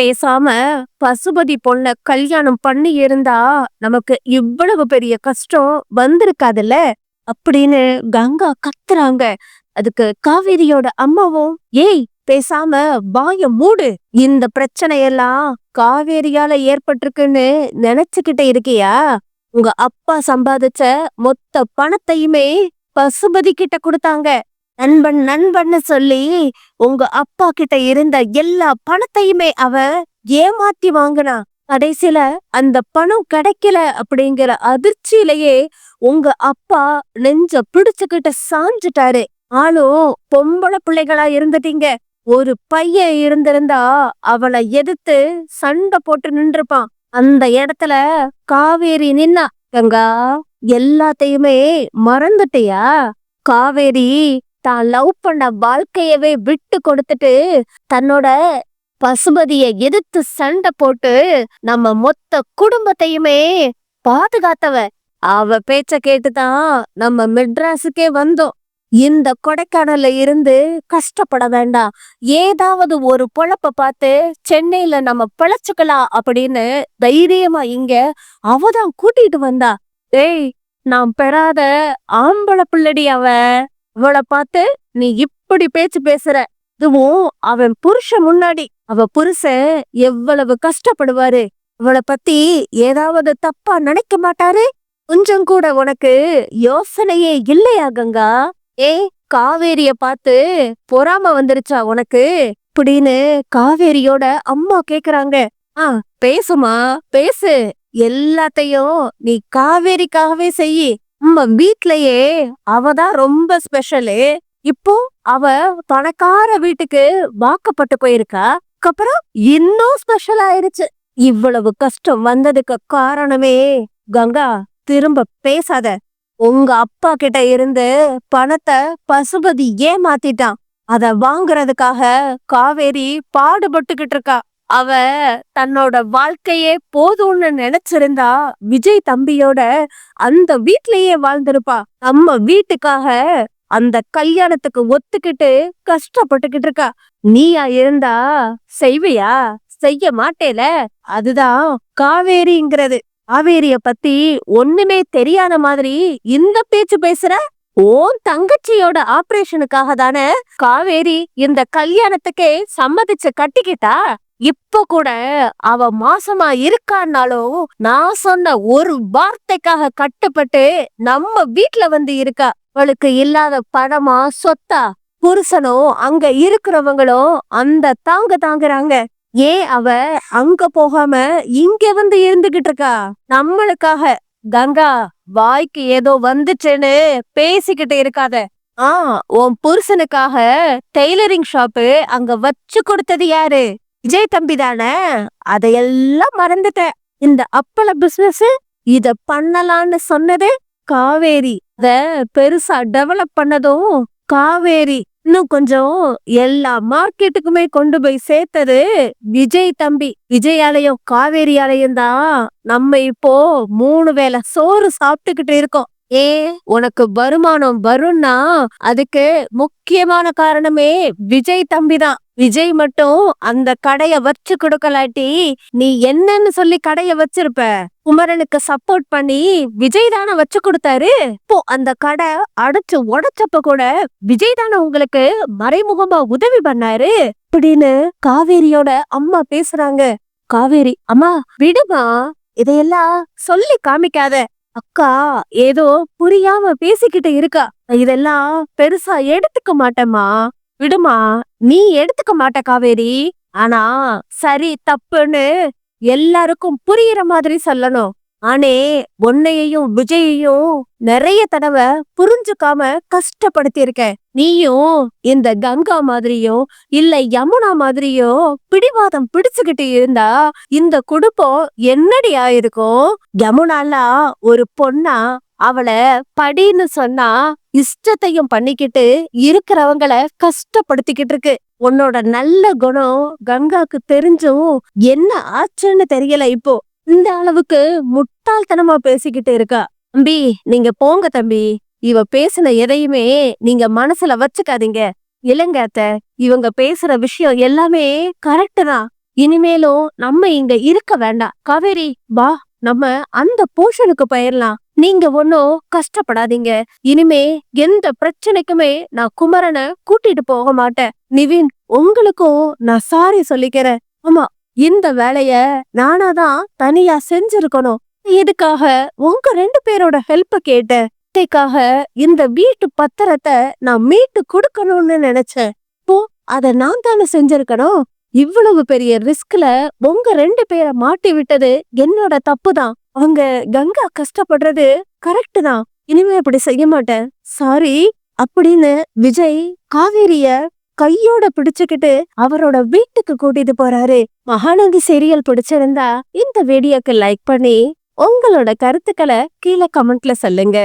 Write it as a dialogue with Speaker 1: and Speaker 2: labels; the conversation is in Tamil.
Speaker 1: பேசாம பசுபதி பொண்ண கல்யாணம் பண்ணி இருந்தா நமக்கு இவ்வளவு பெரிய கஷ்டம் வந்திருக்காதுல்ல? அப்படின்னு கங்கா கத்துறாங்க. அதுக்கு காவேரியோட அம்மாவும் ஏய் பேசாம வாய மூடு. இந்த பிரச்சனையெல்லாம் காவேரியால ஏற்பட்டிருக்குன்னு நினைச்சுக்கிட்டு இருக்கியா? உங்க அப்பா சம்பாதிச்ச மொத்த பணத்தையுமே பசுபதி கிட்ட கொடுத்தாங்க. நண்பன் நண்பன்னு சொல்லி உங்க அப்பா கிட்ட இருந்த எல்லா பணத்தையுமே அவ ஏமாத்தி வாங்கினா கடைசியில அந்த பணம் கிடைக்கல அப்படிங்கிற அதிர்ச்சியிலேயே உங்க அப்பா நெஞ்ச பிடிச்சுக்கிட்ட சாஞ்சிட்டாரு. ஆளும் பொம்பளை பிள்ளைகளா இருந்துட்டீங்க. ஒரு பையன் இருந்திருந்தா அவளை எதிர்த்து சண்டை போட்டு நின்றுப்பான். அந்த இடத்துல காவேரி நின்னா கங்கா எல்லாத்தையுமே மறந்துட்டியா? காவேரி தான் லவ் பண்ண வாழ்க்கையவே விட்டு கொடுத்துட்டு தன்னோட பசுபதிய எதிர்த்து சண்டை போட்டு நம்ம மொத்த குடும்பத்தையுமே பாதுகாத்தவ அவ பேச்ச கேட்டுதான் நம்ம மெட்ராஸுக்கே வந்தோம். இந்த கொடைக்கானல்ல இருந்து கஷ்டப்பட வேண்டாம். ஏதாவது ஒரு பொழப்ப பார்த்து சென்னையில நம்ம பிழைச்சுக்கலாம் அப்படின்னு தைரியமா இங்க அவதான் கூட்டிட்டு வந்தா. ஏய் நான் பெறாத ஆம்பளை பிள்ளடி அவ அவளை பார்த்து நீ இப்படி பேச்சு பேசுற. இதுவும் அவன் புருஷன் முன்னாடி. அவ புருஷன் எவ்வளவு கஷ்டப்படுவாரு. அவளை பத்தி ஏதாவது தப்பா நினைக்க மாட்டாரு? கொஞ்சம் கூட உனக்கு யோசனையே இல்லையா கங்கா? ஏய் காவேரிய பார்த்து பொறாம வந்துருச்சா உனக்கு? இப்படின்னு காவேரியோட அம்மா கேக்குறாங்க. ஆ பேசுமா பேசு. எல்லாத்தையும் நீ காவேரிக்காகவே செய்யி. நம்ம வீட்லயே அவதான் ரொம்ப ஸ்பெஷலு இப்போ அவ பணக்கார வீட்டுக்கு வாக்கப்பட்டு போயிருக்கா. அதுக்கப்புறம் இன்னும் ஸ்பெஷல் ஆயிருச்சு. இவ்வளவு கஷ்டம் வந்ததுக்கு காரணமே கங்கா திரும்ப பேசாத. உங்க அப்பா கிட்ட இருந்து பணத்தை பசுபதி ஏமாத்திட்டான். அத வாங்குறதுக்காக காவேரி பாடுபட்டுக்கிட்டு இருக்கா. அவ தன்னோட வாழ்க்கையே போதும்னு நினைச்சிருந்தா விஜய் தம்பியோட அந்த வீட்லயே வாழ்ந்திருப்பா. நம்ம வீட்டுக்காக அந்த கல்யாணத்துக்கு ஒத்துக்கிட்டு கஷ்டப்பட்டுக்கிட்டு இருக்கா. நீயா இருந்தா செய்வியா? செய்ய மாட்டேல? அதுதான் காவேரிங்கிறது. காவேரிய பத்தி ஒண்ணுமே தெரியாத மாதிரி இந்த பேச்சு பேசுற? ஓன் தங்கச்சியோட ஆபரேஷனுக்காக தானே காவேரி இந்த கல்யாணத்துக்கே சம்மதிச்சு கட்டிக்கிட்டா? இப்ப கூட அவ மாசமா இருக்கான்னாலும் நான் சொன்ன ஒரு வார்த்தைக்காக கட்டுப்பட்டு நம்ம வீட்ல வந்து இருக்கா. அவளுக்கு இல்லாத பணமா சொத்தா புருஷனும் அங்க இருக்கிறவங்களும் அந்த தாங்க தாங்குறாங்க. ஏன் அவ அங்க போகாம இங்க வந்து இருந்துகிட்டு இருக்கா? நம்மளுக்காக. கங்கா வாய்க்கு ஏதோ வந்துச்சுன்னு பேசிக்கிட்டு இருக்காத. ஆ உன் புருஷனுக்காக டெய்லரிங் ஷாப்பு அங்க வச்சு கொடுத்தது யாரு? விஜய் தம்பி தானே? அதையெல்லாம் மறந்துட்டேன். இந்த அப்பள பிசினஸ் இத பண்ணலான்னு சொன்னது காவேரி. அத பெருசா டெவலப் பண்ணதும் காவேரி. இன்னும் கொஞ்சம் எல்லா மார்க்கெட்டுக்குமே கொண்டு போய் சேர்த்தது விஜய் தம்பி. விஜயாலயம் காவேரியாலயம் தான் நம்ம இப்போ மூணு வேளை சோறு சாப்பிட்டுக்கிட்டு இருக்கோம். ஏ உனக்கு வருமானம் வரும்னா அதுக்கு முக்கியமான காரணமே விஜய் தம்பி தான். விஜய் மட்டும் அந்த கடைய வச்சு கொடுக்கலாட்டி நீ என்னன்னு சொல்லி கடைய வச்சிருப்ப. குமரனுக்கு சப்போர்ட் பண்ணி விஜய் தானே வச்சு கொடுத்தாரு? இப்போ அந்த கடை அடைச்சு உடைச்சப்ப கூட விஜய் தானே உங்களுக்கு மறைமுகமா உதவி பண்ணாரு? அப்படின்னு காவேரியோட அம்மா பேசுறாங்க. காவேரி அம்மா விடுமா இதையெல்லாம் சொல்லி காமிக்காத. அக்கா ஏதோ புரியாம பேசிக்கிட்டு இருக்கா. இதெல்லாம் பெருசா எடுத்துக்க மாட்டேம்மா. விடுமா நீ எடுத்துக்க மாட்ட காவேரி. ஆனா சரி தப்புன்னு எல்லாருக்கும் புரியுற மாதிரி சொல்லணும். ஆனே உன்னையையும் விஜயையும் நிறைய தடவை புரிஞ்சுக்காம கஷ்டப்படுத்தியிருக்க நீயும் இந்த கங்கா மாதிரியோ இல்ல யமுனா மாதிரியோ பிடிவாதம் பிடிச்சுக்கிட்டு இருந்தா இந்த குடும்பம் என்னடி ஆயிருக்கும்? யமுனாலா ஒரு பொண்ணா அவளை படின்னு சொன்னா இஷ்டத்தையும் பண்ணிக்கிட்டு இருக்கிறவங்கள கஷ்டப்படுத்திக்கிட்டு இருக்கு உன்னோட நல்ல குணம் கங்காக்கு தெரிஞ்சும் என்ன ஆச்சுன்னு தெரியல இப்போ. இந்த அளவுக்கு முட்டாள்தனமா பேசிக்கிட்டு இருக்கா. தம்பி நீங்க போங்க தம்பி. இவ பேசின எதையுமே நீங்க மனசுல வச்சுக்காதீங்க. இல்லங்க அத்த இவங்க பேசுற விஷயம் எல்லாமே கரெக்ட் தான். இனிமேலும் நம்ம இங்க இருக்க வேண்டாம். காவேரி வா நம்ம அந்த போர்ஷனுக்கு போயிடலாம் நீங்க ஒன்னும் கஷ்டப்படாதீங்க. இனிமே எந்த பிரச்சனைக்குமே நான் குமரனை கூட்டிட்டு போக மாட்டேன். நிவின் உங்களுக்கும் நான் சாரி சொல்லிக்கிறேன். ஆமா இந்த வேலைய நானாதான் தனியா செஞ்சிருக்கணும். இதுக்காக உங்க ரெண்டு பேரோட ஹெல்ப் கேட்டேன். இதுக்காக இந்த வீட்டு பத்திரத்தை நான் மீட்டு கொடுக்கணும்னு நினைச்சேன். இப்போ அத நான் தானே செஞ்சிருக்கணும். இவ்வளவு பெரிய ரிஸ்க்ல உங்க ரெண்டு பேரை மாட்டி விட்டது என்னோட தப்பு தான். அவங்க கங்கா கஷ்டப்படுறது கரெக்ட் தான். இனிமே அப்படி செய்ய மாட்டேன். சாரி அப்படின்னு விஜய் காவேரிய கையோட பிடிச்சுக்கிட்டு அவரோட வீட்டுக்கு கூட்டிட்டு போறாரு. மகாநதி சீரியல் பிடிச்சிருந்தா இந்த வீடியோக்கு லைக் பண்ணி உங்களோட கருத்துக்களை கீழே கமெண்ட்ல சொல்லுங்க.